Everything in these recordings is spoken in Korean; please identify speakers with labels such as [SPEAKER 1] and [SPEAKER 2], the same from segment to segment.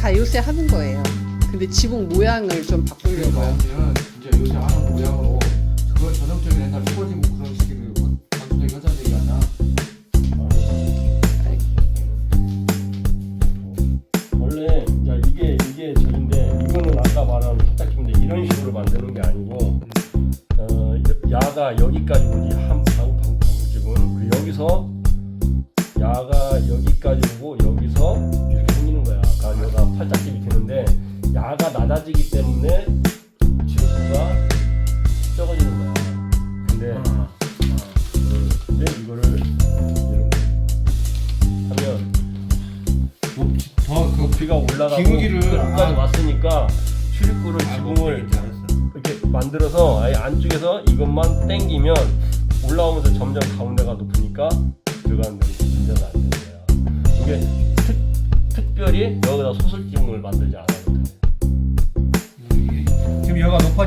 [SPEAKER 1] 다 요새 하는 거예요. 근데 지붕 모양을 좀 바꾸려고요.
[SPEAKER 2] 이제 요새 하는 모양으로
[SPEAKER 3] 야가 낮아지기 때문에 지구가 적어지는 거야. 근데 어, 근데 이거를 이렇게 하면
[SPEAKER 2] 더그
[SPEAKER 3] 높이가 올라가고
[SPEAKER 2] 기울기를
[SPEAKER 3] 끝까지
[SPEAKER 2] 아-
[SPEAKER 3] 왔으니까 출입구를 지붕을 이렇게 만들어서 아예 안쪽에서 이것만 당기면 올라오면서 점점 가운데가 높으니까 들어가는 데는 문제가 안 되는 거야. 이게 특, 특별히 여기다 소설지붕을 만들지 않아도 돼.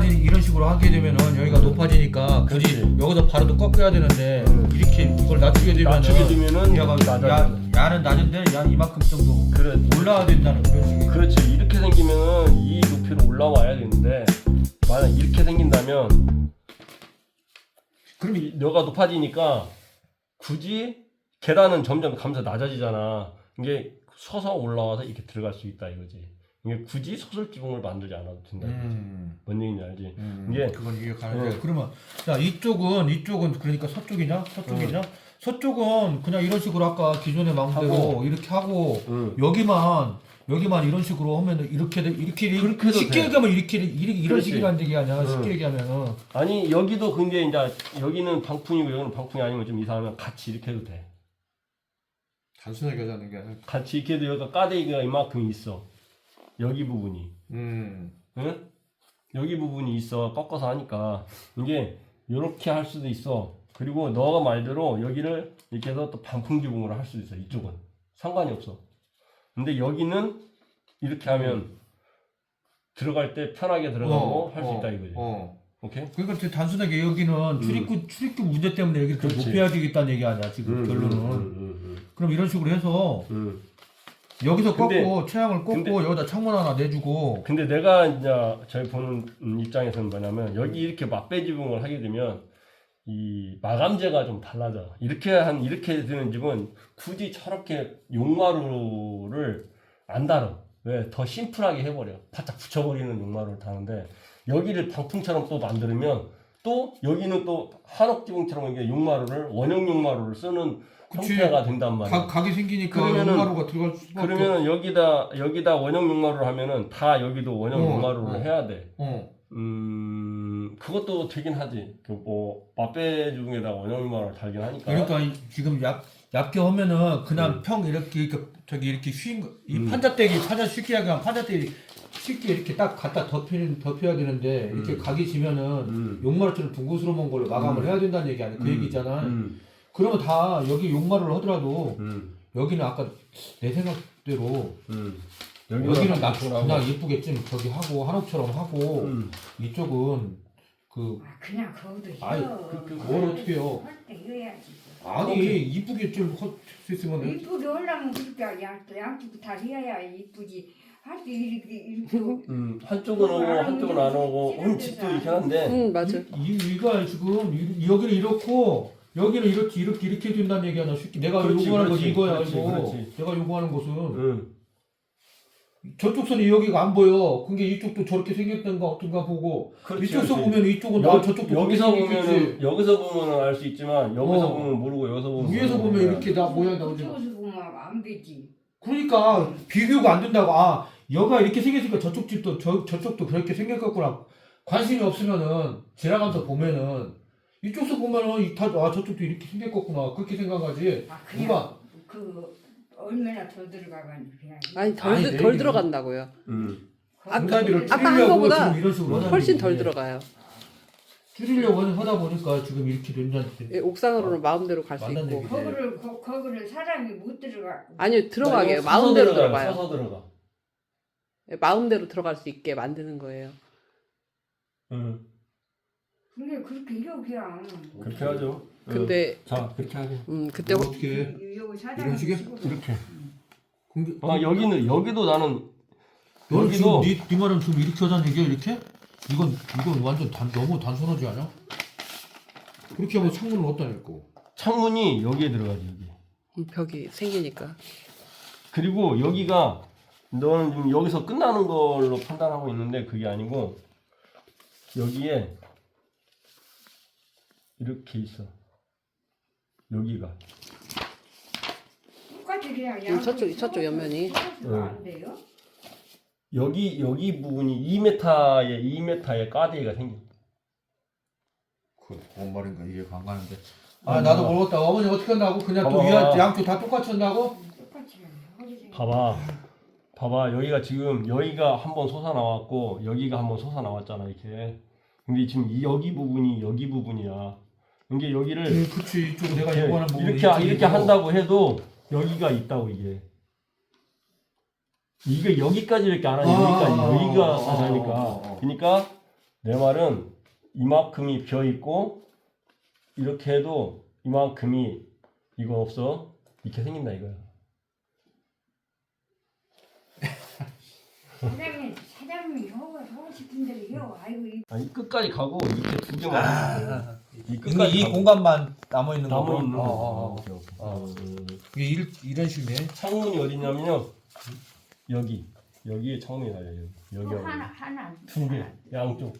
[SPEAKER 4] 지금 여기가 높아지 이런 식으로 하게 되면은 여기가 높아지니까 굳이
[SPEAKER 3] 그렇지.
[SPEAKER 4] 여기서 바로도 꺾어야 되는데
[SPEAKER 3] 음.
[SPEAKER 4] 이렇게 이걸 낮추게 되면은
[SPEAKER 3] 낮추게 되면은
[SPEAKER 4] 야가
[SPEAKER 3] 낮아져.
[SPEAKER 4] 야, 야는 낮은데 야 이만큼 정도
[SPEAKER 3] 그래,
[SPEAKER 4] 올라와야 된다는 그런 식이
[SPEAKER 3] 그렇지. 이렇게 생기면은 이 높이로 올라와야 되는데 만약 이렇게 생긴다면 그럼 이- 여가 높아지니까 굳이 계단은 점점 가면서 낮아지잖아. 이게 서서 올라와서 이렇게 들어갈 수 있다 이거지. 이게 굳이 소설 지붕을 만들지 않아도 된다. 이거지.
[SPEAKER 2] 음.
[SPEAKER 3] 뭔 얘기인지 알지?
[SPEAKER 2] 음.
[SPEAKER 3] 이게
[SPEAKER 2] 그건 이게 가는데
[SPEAKER 3] 어.
[SPEAKER 4] 그러면 자 이쪽은 이쪽은 그러니까 서쪽이냐 서쪽이냐 서쪽은 그냥 이런 식으로 아까 기존의 마음대로
[SPEAKER 3] 하고.
[SPEAKER 4] 이렇게 하고
[SPEAKER 3] 응.
[SPEAKER 4] 여기만 여기만 이런 식으로 하면 이렇게 돼- 이렇게
[SPEAKER 3] 그렇게 해도
[SPEAKER 4] 쉽게
[SPEAKER 3] 돼.
[SPEAKER 4] 얘기하면 이렇게 이렇게 이런
[SPEAKER 3] 그렇지.
[SPEAKER 4] 식이라는 얘기 아니야
[SPEAKER 3] 응.
[SPEAKER 4] 쉽게 얘기하면은
[SPEAKER 3] 아니 여기도 근데 이제 여기는 방풍이고 여기는 방풍이 아니면 좀 이상하면 같이 이렇게 해도 돼.
[SPEAKER 2] 단순하게 하자는 게 아니라
[SPEAKER 3] 같이 이렇게 해도 여기가 까대기가 이만큼 있어. 여기 부분이.
[SPEAKER 2] 음.
[SPEAKER 3] 응? 여기 부분이 있어 꺾어서 하니까 이게 이렇게 할 수도 있어 그리고 너가 말대로 여기를 이렇게 해서 또 반풍 지붕으로 할 수도 있어 이쪽은 상관이 없어 근데 여기는 이렇게 하면 들어갈 때 편하게 들어가고 할수
[SPEAKER 2] 어,
[SPEAKER 3] 있다 이거지
[SPEAKER 2] 어.
[SPEAKER 3] 오케이
[SPEAKER 4] 그러니까 되게 단순하게 여기는 출입구 출입구 문제 때문에 여기 이렇게
[SPEAKER 3] 음. 그렇지.
[SPEAKER 4] 높여야 되겠다는 얘기 아니야 지금 결론은
[SPEAKER 3] 음,
[SPEAKER 4] 그럼 이런 식으로 해서
[SPEAKER 3] 음, 음.
[SPEAKER 4] 여기서
[SPEAKER 3] 근데-
[SPEAKER 4] 꺾고 최양을 꺾고
[SPEAKER 3] 근데-
[SPEAKER 4] 여기다 창문 하나 내주고
[SPEAKER 3] 근데 내가 이제 저희 보는 입장에서는 뭐냐면 여기 이렇게 맞배 지붕을 하게 되면 이 마감재가 좀 달라져. 이렇게 한 이렇게 되는 집은 굳이 저렇게 용마루를 안 달아. 왜? 더 심플하게 해버려. 바짝 붙여버리는 용마루를 다는데 여기를 방풍처럼 또 만들면 또 여기는 또 한옥 지붕처럼 이게 용마루를 원형 용마루를 쓰는
[SPEAKER 4] 그치.
[SPEAKER 3] 형태가 된단 말이야.
[SPEAKER 4] 각 각이 생기니까
[SPEAKER 3] 그러면은-
[SPEAKER 4] 용마루가 들어갈 수밖에
[SPEAKER 3] 그러면 여기다 여기다 원형 용마루를 하면은 다 여기도 원형
[SPEAKER 4] 어,
[SPEAKER 3] 용마루를
[SPEAKER 2] 어.
[SPEAKER 3] 해야 돼.
[SPEAKER 4] 어.
[SPEAKER 3] 음 그것도 되긴 하지. 그뭐 맛배 중에다 원형 용마루를 달긴 하니까.
[SPEAKER 4] 그러니까 이- 지금 얇 얇게 하면은 그냥
[SPEAKER 3] 음.
[SPEAKER 4] 평 이렇게 이렇게 저기 이렇게 휘인 거- 이
[SPEAKER 3] 음.
[SPEAKER 4] 판자떼기 판자 쉽게 하면 판자떼기 쉽게 이렇게 딱 갖다 덮여 덮여야 되는데 이렇게
[SPEAKER 3] 음.
[SPEAKER 4] 각이 지면은
[SPEAKER 3] 음.
[SPEAKER 4] 용마루처럼 둥그스러운 걸로 마감을
[SPEAKER 3] 음.
[SPEAKER 4] 해야 된다는 얘기 아니야 그
[SPEAKER 3] 음.
[SPEAKER 4] 얘기잖아.
[SPEAKER 3] 음.
[SPEAKER 4] 그러면 다 여기 용마루를 하더라도
[SPEAKER 3] 음.
[SPEAKER 4] 여기는 아까 내 생각대로
[SPEAKER 3] 음.
[SPEAKER 4] 여기는 나
[SPEAKER 3] 방풍을
[SPEAKER 4] 그냥. 예쁘게 좀 저기 하고 한옥처럼 하고
[SPEAKER 3] 음.
[SPEAKER 4] 이쪽은 그
[SPEAKER 5] 아, 그냥 거기도
[SPEAKER 4] 아이,
[SPEAKER 5] 해요.
[SPEAKER 4] 그- 그 뭘 어떻게 해요?
[SPEAKER 5] 할때 해야지.
[SPEAKER 4] 아니 이쁘게 좀 할 수 있으면
[SPEAKER 5] 이쁘게 하려면 그렇게 양쪽 양쪽 다 해야 이쁘지. 할때 이렇게 이렇게
[SPEAKER 3] 음. 한쪽은 오고 한쪽은 안 오고 음 집도 이렇게 하는데
[SPEAKER 1] 응 맞아.
[SPEAKER 4] 이, 이가 지금 이, 여기는 이렇고 여기는 이렇게 이렇게 이렇게 된다는 얘기 아니야 쉽게 내가
[SPEAKER 3] 그렇지,
[SPEAKER 4] 요구하는
[SPEAKER 3] 그렇지,
[SPEAKER 4] 것이 이거야
[SPEAKER 3] 그렇지,
[SPEAKER 4] 이거
[SPEAKER 3] 그렇지.
[SPEAKER 4] 내가 요구하는 것은
[SPEAKER 3] 음.
[SPEAKER 4] 저쪽 선이 여기가 안 보여 그게 이쪽도 저렇게 생겼던가 어떤가 보고
[SPEAKER 3] 그렇지,
[SPEAKER 4] 이쪽서
[SPEAKER 3] 그렇지.
[SPEAKER 4] 보면 이쪽은
[SPEAKER 3] 여,
[SPEAKER 4] 아 저쪽도
[SPEAKER 3] 여기서
[SPEAKER 4] 그렇게 생겼겠지.
[SPEAKER 3] 여기서 보면은 알수 있지만 여기서
[SPEAKER 4] 어.
[SPEAKER 3] 보면 모르고 여기서 보면
[SPEAKER 4] 위에서
[SPEAKER 3] 모르는
[SPEAKER 4] 보면
[SPEAKER 3] 거야.
[SPEAKER 4] 이렇게 나 모양 나오지
[SPEAKER 5] 저쪽에서 보면 안 되지.
[SPEAKER 4] 그러니까 비교가 안 된다고 아 여가 이렇게 생겼으니까 저쪽 집도 저, 저쪽도 그렇게 생겼겠구나 관심이 없으면은 지나가면서 보면은 이쪽서 보면은 이 다, 아 저쪽도 이렇게 생겼겠구나 그렇게 생각하지
[SPEAKER 5] 아 그냥
[SPEAKER 4] 누가
[SPEAKER 5] 그 얼마나 더 들어가가니 그냥.
[SPEAKER 1] 아니 덜,
[SPEAKER 4] 아니,
[SPEAKER 1] 들- 내덜
[SPEAKER 4] 얘기는-
[SPEAKER 1] 들어간다고요.
[SPEAKER 3] 음.
[SPEAKER 1] 아까-
[SPEAKER 4] 공사비를
[SPEAKER 1] 아까 한
[SPEAKER 4] 줄이려고
[SPEAKER 1] 거보다
[SPEAKER 4] 지금 이런 식으로 하는
[SPEAKER 1] 훨씬. 덜 들어가요.
[SPEAKER 4] 줄이려고 하다 보니까 지금 이렇게 된다는
[SPEAKER 1] 예, 옥상으로는 마음대로 갈 수
[SPEAKER 4] 맞는
[SPEAKER 1] 있고.
[SPEAKER 4] 얘기지.
[SPEAKER 5] 거기를 거, 거기를 사람이 못 들어가.
[SPEAKER 1] 아니요 들어가게
[SPEAKER 3] 서서
[SPEAKER 1] 마음대로
[SPEAKER 3] 들어가요,
[SPEAKER 1] 들어가요.
[SPEAKER 3] 서서 들어가.
[SPEAKER 1] 예, 마음대로 들어갈 수 있게 만드는 거예요.
[SPEAKER 3] 음.
[SPEAKER 5] 그렇게 이러 그냥.
[SPEAKER 3] 그렇게 하죠. 음.
[SPEAKER 1] 근데
[SPEAKER 3] 자 그렇게 하게.
[SPEAKER 1] 음 그때
[SPEAKER 4] 어떻게
[SPEAKER 5] 여기 사람
[SPEAKER 4] 이런 식이요?
[SPEAKER 3] 이렇게.
[SPEAKER 4] 공개
[SPEAKER 3] 아 여기는 여기도 나는
[SPEAKER 4] 너는 지금
[SPEAKER 3] 여기도
[SPEAKER 4] 네, 네 말은 지금 이렇게 하자는 얘기야 이렇게? 이건 이건 완전 단, 너무 단순하지 않아? 그렇게 하면 창문을 어디다 낼고?
[SPEAKER 3] 창문이 여기에 들어가지 여기.
[SPEAKER 1] 음, 벽이 생기니까.
[SPEAKER 3] 그리고 여기가 너는 지금 여기서 끝나는 걸로 판단하고 있는데 그게 아니고 여기에 이렇게 있어. 여기가
[SPEAKER 1] 음, 저쪽- 저쪽 옆면이.
[SPEAKER 3] 응.
[SPEAKER 5] 안 돼요?
[SPEAKER 3] 여기 여기 부분이 2m에 2m의 까대기가 생겨.
[SPEAKER 4] 그, 뭔 말인가 이해가 안 가는데. 아 나도 모르겠다. 어머니 어떻게 한다고? 그냥 또
[SPEAKER 3] 봐봐.
[SPEAKER 4] 위아 양쪽 다 똑같이 한다고?
[SPEAKER 5] 똑같이
[SPEAKER 3] 봐봐. 봐봐. 여기가 지금 여기가 한번 솟아 나왔고 여기가 한번 솟아 나왔잖아 이렇게. 근데 지금 이 여기 부분이 여기 부분이야. 이게 여기를
[SPEAKER 4] 음, 그치 이쪽 내가
[SPEAKER 3] 이렇게
[SPEAKER 4] 요구하는 부분
[SPEAKER 3] 이렇게 이렇게 한다고 해도 여기가 있다고 이게. 이게 여기까지밖에 안 하지
[SPEAKER 4] 아,
[SPEAKER 3] 여기까지
[SPEAKER 4] 아,
[SPEAKER 3] 여기가
[SPEAKER 4] 아, 아. 아, 아, 아.
[SPEAKER 3] 그러니까 내 말은 이만큼이 비어 있고 이렇게 해도 이만큼이 이거 없어 이렇게 생긴다 이거야.
[SPEAKER 5] 사장님 사장님이 하고 하고 싶은 대로 해요. 아이고 이
[SPEAKER 3] 아니 끝까지 가고 이렇게 두 개만
[SPEAKER 4] 아,
[SPEAKER 3] 이
[SPEAKER 4] 이,
[SPEAKER 3] 끝까지
[SPEAKER 4] 이
[SPEAKER 3] 가고.
[SPEAKER 4] 공간만 남아 있는
[SPEAKER 3] 남아
[SPEAKER 4] 거고.
[SPEAKER 3] 있는
[SPEAKER 4] 어,
[SPEAKER 3] 거.
[SPEAKER 4] 어, 어.
[SPEAKER 3] 오케이, 오케이.
[SPEAKER 4] 어.
[SPEAKER 3] 음,
[SPEAKER 4] 이게 일, 이런 식이네.
[SPEAKER 3] 창문이 어디냐면요 여기 여기에 창문이 달려 여기
[SPEAKER 5] 또 하나 하나
[SPEAKER 3] 두 개 양쪽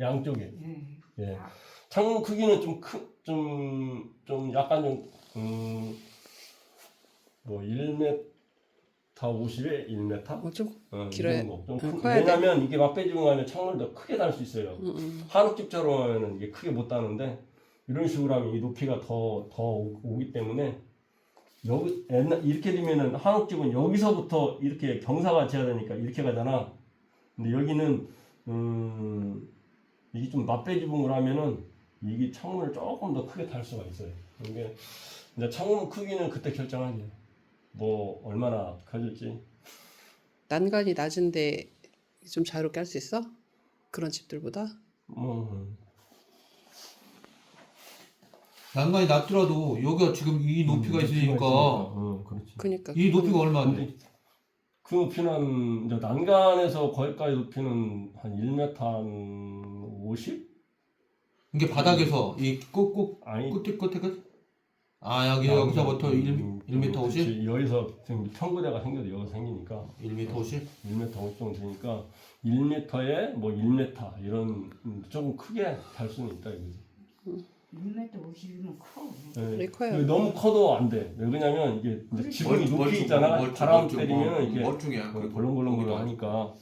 [SPEAKER 3] 양쪽에
[SPEAKER 5] 예.
[SPEAKER 3] 예 창문 크기는 좀큰좀좀 약간 좀 음 뭐 1m 50에 1m
[SPEAKER 1] 어, 좀,
[SPEAKER 3] 어,
[SPEAKER 1] 길어야-
[SPEAKER 3] 이 정도. 좀
[SPEAKER 1] 응,
[SPEAKER 3] 큰-
[SPEAKER 1] 커야 돼.
[SPEAKER 3] 왜냐면 이게 가면 창문을 더 크게 달 수 있어요.
[SPEAKER 1] 음, 음.
[SPEAKER 3] 한옥집처럼 하면은 이게 크게 못 다는데 이런 식으로 하면 이 높이가 더더 오기 때문에 여기 옛날 이렇게 되면은 한옥집은 여기서부터 이렇게 경사가 재야 되니까 이렇게 가잖아. 근데 여기는 음 이게 좀 맛배지붕을 하면은 이게 창문을 조금 더 크게 달 수가 있어요. 이게 이제 창문 크기는 그때 결정하지. 뭐 얼마나 커질지.
[SPEAKER 1] 난간이 낮은데 좀 자유롭게 할 수 있어? 그런 집들보다?
[SPEAKER 3] 뭐
[SPEAKER 4] 난간이 낮더라도 여기가 지금 이 높이가
[SPEAKER 3] 음,
[SPEAKER 4] 있으니까
[SPEAKER 3] 어, 그렇지.
[SPEAKER 1] 그니까.
[SPEAKER 4] 이 높이가 얼마인데?
[SPEAKER 3] 근데 그 높이는 이제 난간에서 거기까지 높이는 한 1m 한 50?
[SPEAKER 4] 이게 바닥에서 이 꼭꼭
[SPEAKER 3] 아니
[SPEAKER 4] 끝에 끝에까지? 아 여기 여기서부터 1,
[SPEAKER 3] 음,
[SPEAKER 4] 1m 50?
[SPEAKER 3] 그치. 여기서 지금 평구대가 생겨도 여기서 생기니까
[SPEAKER 4] 1m 50?
[SPEAKER 3] 1m 50 정도 되니까 1m에 뭐 1m 이런 음, 조금 크게 달 수는 있다 이거지.
[SPEAKER 5] 1m 50이면 커.
[SPEAKER 3] 예.
[SPEAKER 1] 네, 커요.
[SPEAKER 3] 너무 커도 안 돼. 왜냐면 이게 이제 지붕이
[SPEAKER 4] 멀-
[SPEAKER 3] 높이
[SPEAKER 4] 멀-
[SPEAKER 3] 있잖아.
[SPEAKER 4] 멀-
[SPEAKER 3] 바람
[SPEAKER 4] 멀-
[SPEAKER 3] 때리면
[SPEAKER 4] 멀-
[SPEAKER 3] 이게
[SPEAKER 4] 멀중이야.
[SPEAKER 3] 벌렁벌렁 하니까